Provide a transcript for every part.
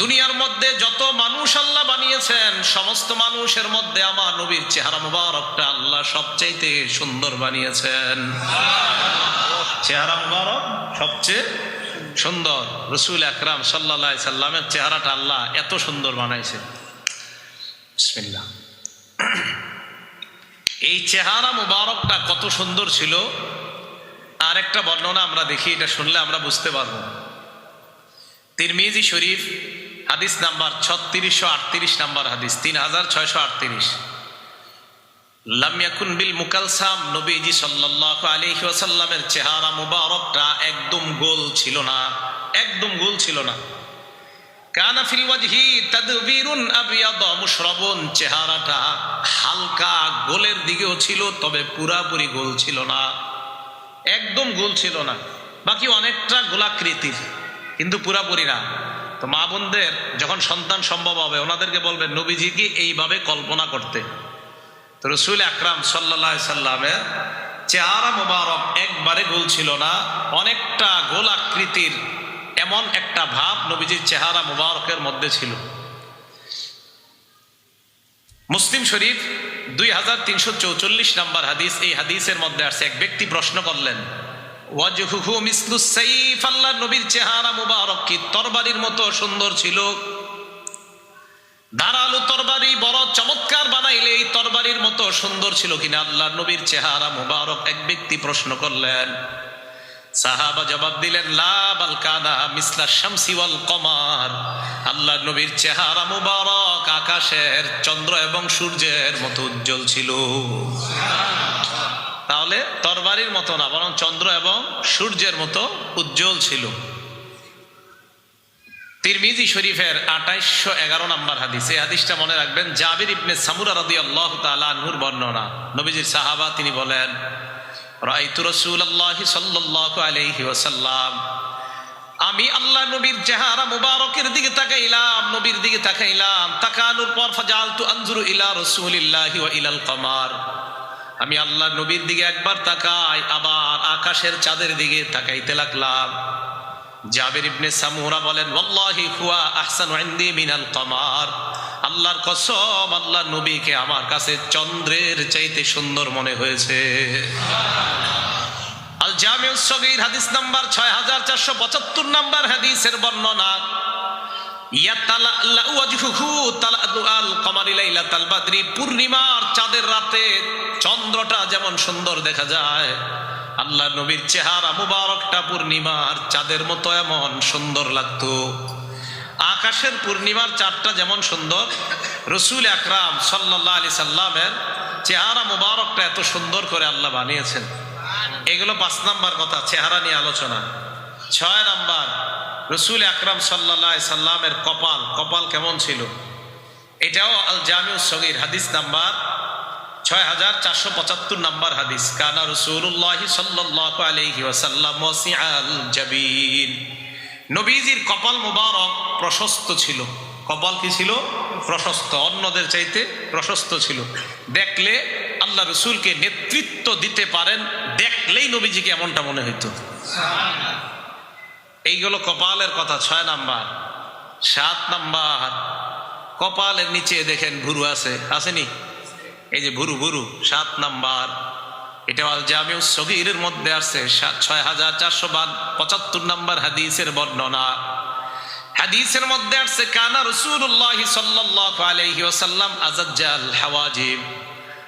দুনিয়ার মধ্যে যত মানুষ আল্লাহ বানিয়েছেন, সমস্ত মানুষের মধ্যে আমার নবীর চেহারা মুবারকটা আল্লাহ সবচাইতে সুন্দর বানিয়েছেন। চেহারা মুবারক সবচেয়ে সুন্দর। রসুল আকরাম সাল্লা সাল্লামের চেহারাটা আল্লাহ এত সুন্দর বানাইছে এই চেহারা মুবারকটা কত সুন্দর ছিল। আর একটা বর্ণনা আমরা দেখি, এটা শুনলে আমরা বুঝতে পারব। তিরমিজি শরীফ হাদিস নাম্বার ছত্রিশশো আটত্রিশ নাম্বার হাদিস, তিন হাজার ছয়শো আটত্রিশ। লামিয়াকুন বিল মুকালসাম, নবীজি সাল্লাল্লাহু আলাইহি ওয়াসাল্লামের চেহারা মুবারকটা একদম গোল ছিল না, একদম গোল ছিল না। কানা ফিল ওয়াজহি তাদবীরুন আবিয়াদ মুশরাবুন, চেহারাটা হালকা গোলের দিকেও ছিল, তবে পুরাপুরি গোল ছিল না, একদম গোল ছিল না। বাকি অনেকটা গোলাকৃতির, কিন্তু পুরাপুরি না। তো মা বোনদের যখন সন্তান সম্ভব হবে, ওনাদেরকে বলবেন নবীজিকে এইভাবে কল্পনা করতে? তো রসুল আকরাম সাল্লা সাল্লামের চেহারা মোবারক একবারে গোল ছিল না। অনেকটা গোল আকৃতির এমন একটা ভাব নবীজির চেহারা মুবারকের মধ্যে ছিল। মুসলিম শরীফ দুই হাজার তিনশো চৌচল্লিশ নাম্বার হাদিস, এই হাদিসের মধ্যে আসছে, এক ব্যক্তি প্রশ্ন করলেন ওয়াজহুহু মিসলু সাইফ আল্লাহ নবীর চেহারা মুবারক কি? তরবারির মতো সুন্দর ছিল। ধারালো তরবারি, বড় চমৎকার বানাইলে এই তরবারির মতো সুন্দর ছিল কিনা? আল্লাহ নবীর চেহারা মুবারক এক ব্যক্তি প্রশ্ন করলেন। সাহাবা জবাব দিলেন লাবাল কানা মিসলা শামসি ওয়াল কমার। আল্লাহ নবীর চেহারা মুবারক আকাশের চন্দ্র এবং সূর্যের মতো উজ্জ্বল ছিল। তাহলে তরবারির মতো না, বরং চন্দ্র এবং সূর্যের মতো উজ্জ্বল ছিল। তিরমিজি শরীফের আঠাইশশো এগারো নম্বর হাদিস, এই হাদিসটা মনে রাখবেন, জাবির ইবনে সামুরা রাদি আল্লাহ তালুর বর্ণনা। নবীজির সাহাবা তিনি বলেন রাইতু রসুল্লাহ সাল্লাহ আলহি ওসাল্লাম আমি আল্লাহ নবীর চেহারা মুবারকের দিকে তাকাইলাম, নবীর দিকে তাকাইলাম, তাকানোর পর ফাজালতু আনজুরু ইলা রসুলিল্লাহি ওয়া ইলাল কমার। আমি আল্লাহ নবীর দিকে একবার তাকাই, আবার আকাশের চাঁদের দিকে তাকাইতে লাগলাম। জাবের ইবনে সামুরা বলেন, ওয়াল্লাহি হুয়া আহসানু ইনদি মিনাল কমার। আল্লাহর কসম আল্লাহ নবীকে আমার কাছে চন্দ্রের চাইতে সুন্দর মনে হয়েছে। আল জামিউস সগীর হাদিস নাম্বার 6475 নাম্বার হাদিসের বর্ণনা পূর্ণিমার চাঁদের রাতে চন্দ্রটা যেমন সুন্দর দেখা যায়, আল্লাহ নবীর চেহারা মুবারকটা পূর্ণিমার চাঁদের মতো এমন সুন্দর লাগতো। আকাশের পূর্ণিমার চাঁদটা যেমন সুন্দর, রসুল আকরাম সাল্লাহ আলি সাল্লামের চেহারা মুবারকটা এত সুন্দর করে আল্লাহ বানিয়েছেন। এগুলো পাঁচ নাম্বার কথা, চেহারা নিয়ে আলোচনা। ছয় নাম্বার রসুল আকরাম সাল্লাহ সাল্লামের কপাল কপাল কেমন ছিল? এটাও আল জামিউ সগির, হাদিস নাম্বার ছয় হাজার চারশো পঁচাত্তর নাম্বার হাদিস। কানা রসুল্লাহ সাল্লাহ আলহি ওয়াসাল্লাম আল জাবিন নবীজির কপাল মুবারক প্রশস্ত ছিল। কপাল কি ছিল? প্রশস্ত। অন্যদের চাইতে প্রশস্ত ছিল। দেখলে আল্লাহ রসুলকে নেতৃত্ব দিতে পারেন, দেখলেই নবীজিকে এমনটা মনে হইতো। এইগুলো কপালের কথা, ছয় নাম্বার। সাত নাম্বার। কপালের নিচে দেখেন ভুরু আছে, আসেনি? এই যে ভুরু ভুরু, সাত নাম্বার। এটা আল জামিউ সগীরের মধ্যে আছে ছয় হাজার চারশো পঁচাত্তর নাম্বার হাদিসের বর্ণনা। হাদিসের মধ্যে আসছে, কানা রসুল্লাহ সাল্লাল্লাহু আলাইহি ওয়াসাল্লাম আজাজ্জাল হাওয়াজিব।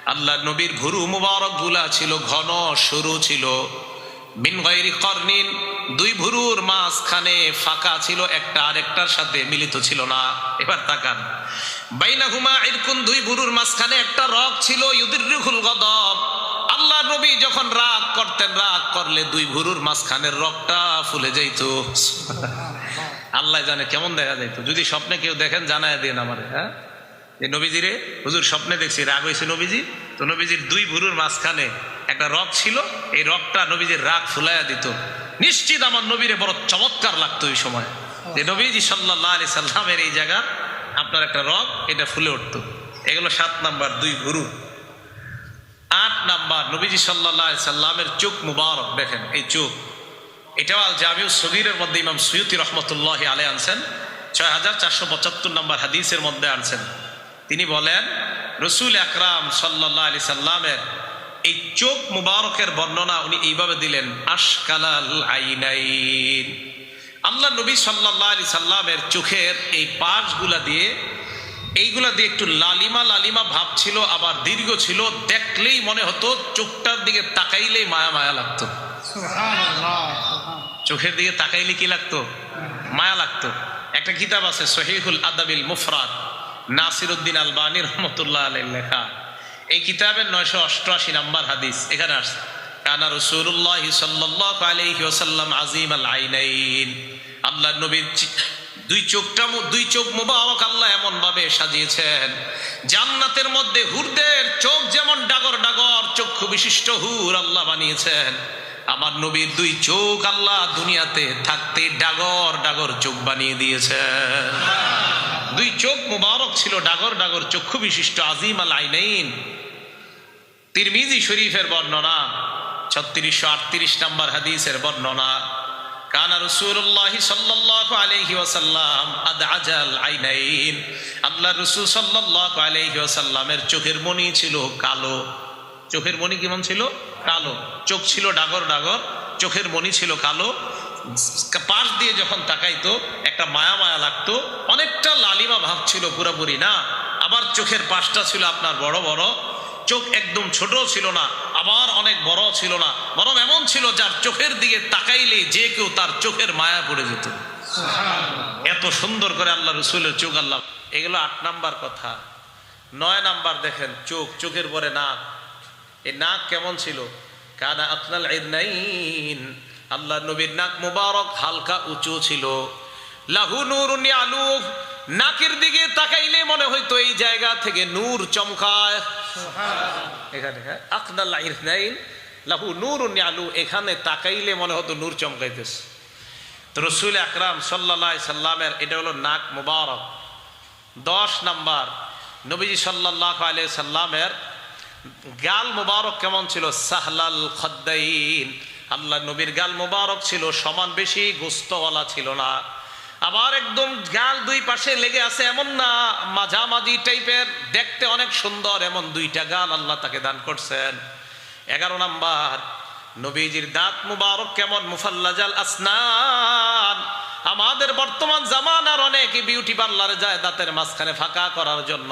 আল্লাহ নবীর ভুরু মুবারকগুলা ছিল, ঘন, সরু ছিল। মিন গায়রি কর্নিন দুই ভুরুর মাঝখানে ফাঁকা ছিল একটা, আরেকটার সাথে মিলিত ছিল না। এবার তাকান। বাইনাহুমা ইরকুন দুই ভুরুর মাঝখানে একটা রক ছিল ইউদিরুল গদব। আল্লাহ নবী যখন রাগ করতেন, রাগ করলে দুই ভুরুর মাঝখানের রকটা ফুলে যাইত। আল্লাহ জানে কেমন দেখা যাইত। যদি স্বপ্নে কেউ দেখেন, জানায় দেন আমার হ্যাঁ? যে নবীজিরে হুজুর স্বপ্নে দেখছি, রাগ হয়েছে নবীজি। তো নবীজির দুই ভুরুর মাঝখানে একটা রক ছিল, এই রকটা নবীজির রাগ ফুলাইয়া দিত। নিশ্চিত আমার নবীরে বড় চমৎকার লাগতো ওই সময়। যে নবীজি সাল্লাহ আলি সাল্লামের এই জায়গা আপনার একটা রক এটা ফুলে উঠত। এগুলো সাত নাম্বার দুই গুরু। আট নাম্বার নবীজি সাল্লাহ সাল্লামের চোখ মুবারক দেখেন এই চোখ। এটাও আল জামিউ সগিরের মধ্যে ইমাম সৈয়দি রহমতুল্লাহ আলে আনছেন ছয় হাজার চারশো পঁচাত্তর নম্বর হাদিসের মধ্যে আনছেন। তিনি বলেন রসুল আকরাম সাল্লাহ আলি সাল্লামের এই চোখ মুবারকের বর্ণনা উনি এইভাবে দিলেন আশকালাল আইনাইন। আল্লাহ নবী সাল্লাহ আলি সাল্লামের চোখের এই পাশগুলা দিয়ে এইগুলা দিয়ে একটু লালিমা লালিমা ভাব ছিল আবার দীর্ঘ ছিল দেখলেই মনে হতো চোখটার দিকে তাকাইলেই মায়া মায়া লাগতো। চোখের দিকে তাকাইলে কি লাগতো? মায়া লাগতো। একটা কিতাব আছে সহিহুল আদাবিল মুফরাদ নাসির উদ্দিন আলবানী রহমতুল্লাহ আলাই লেখা। এই কিতাবের নয়শো অষ্টআশি নাম্বার হাদিস, এখানে আসছে। কানা রসুল্লাহ সাল্লাহ আলাইহি ওসাল্লাম আজিম আল আইনাইন। আল্লাহ নবীর দুই চোখটা দুই চোখ মুবারক আল্লাহ এমন ভাবে সাজিয়েছেন, জান্নাতের মধ্যে হুরদের চোখ যেমন ডাগর ডাগর, চক্ষু বিশিষ্ট হুর আল্লাহ বানিয়েছেন। আমার নবীর দুই চোখ আল্লাহ দুনিয়াতে থাকতে ডাগর ডাগর চোখ বানিয়ে দিয়েছেন। দুই চোখ মুবারক ছিল, ডাগর ডাগর চক্ষু বিশিষ্ট আজিম আল আইনাইন। তিরমিজি শরীফের বর্ণনা, ছত্রিশশো আটত্রিশ নম্বর হাদিসের বর্ণনা ওসাল্লাম আদ চোখের মনি ছিল কালো। চোখের মনি কেমন ছিল? কালো। চোখ ছিল ডাগর ডাগর, চোখের মনি ছিল কালো। পাশ দিয়ে যখন তাকাইতো, একটা মায়া মায়া লাগতো, অনেকটা লালিমা ভাব ছিল পুরোপুরি, না? আবার চোখের পাশটা ছিল আপনার বড় বড় চোখ একদম ছোট ছিল না আবার অনেক বড় ছিল না বরং এমন ছিল যার চোখের দিকে তাকাইলে যে কেউ তার চোখের মায়া পড়ে যেত। এত সুন্দর করে আল্লাহ রসুলের চোখ আল্লাহ এগুলো আট নাম্বার কথা। নয় নাম্বার দেখেন চোখ চোখের পরে নাক। এই নাক কেমন ছিল? কানা আপনাল নাইন আল্লাহ নবীর নাক মুবারক হালকা উঁচু ছিল। লাহু নূর আলু নাকের দিকে তাকাইলে মনে হইতো এই জায়গা থেকে নূর চমকায়। হ্যাঁ? আলু এখানে তাকাইলে মনে হতো নূর চমকাইতেছে। তো রসুল আকরাম সাল্লা সাল্লামের, এটা হলো নাক মুবারক। দশ নাম্বার, নবীজি সাল্লাহ আলিয়া সাল্লামের গাল মুবারক কেমন ছিল? সাহলাল খদ্দাইন। আল্লাহ নবীর গাল মুবারক ছিল, সমান বেশি, গোস্তওয়ালা ছিল না। আবার একদম গাল দুই পাশে লেগে আছে এমন না, মাঝামাঝি টাইপের, দেখতে অনেক সুন্দর, এমন দুইটা গাল আল্লাহ তাকে দান করছেন। এগারো নাম্বার, নবীজির দাঁত মুবারক কেমন, মুফাল্লাজাল আসনান। আমাদের বর্তমান জামানার অনেক বিউটি পার্লারে যায় দাঁতের মাঝখানে ফাঁকা করার জন্য।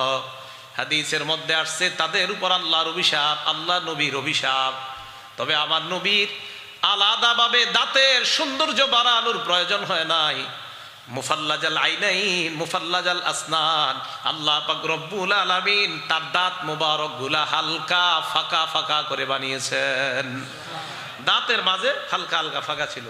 হাদিসের মধ্যে আসছে, তাদের উপর আল্লাহর অভিশাপ, আল্লাহ নবীর অভিশাপ। তবে আমার নবীর আলাদাভাবে দাঁতের সৌন্দর্য বাড়ানোর প্রয়োজন হয় নাই। আসনান। আল্লাহ আলামিন তার দাঁত মোবারকগুলা হালকা ফাঁকা ফাঁকা করে বানিয়েছেন। দাঁতের মাঝে হালকা হালকা ফাঁকা ছিল।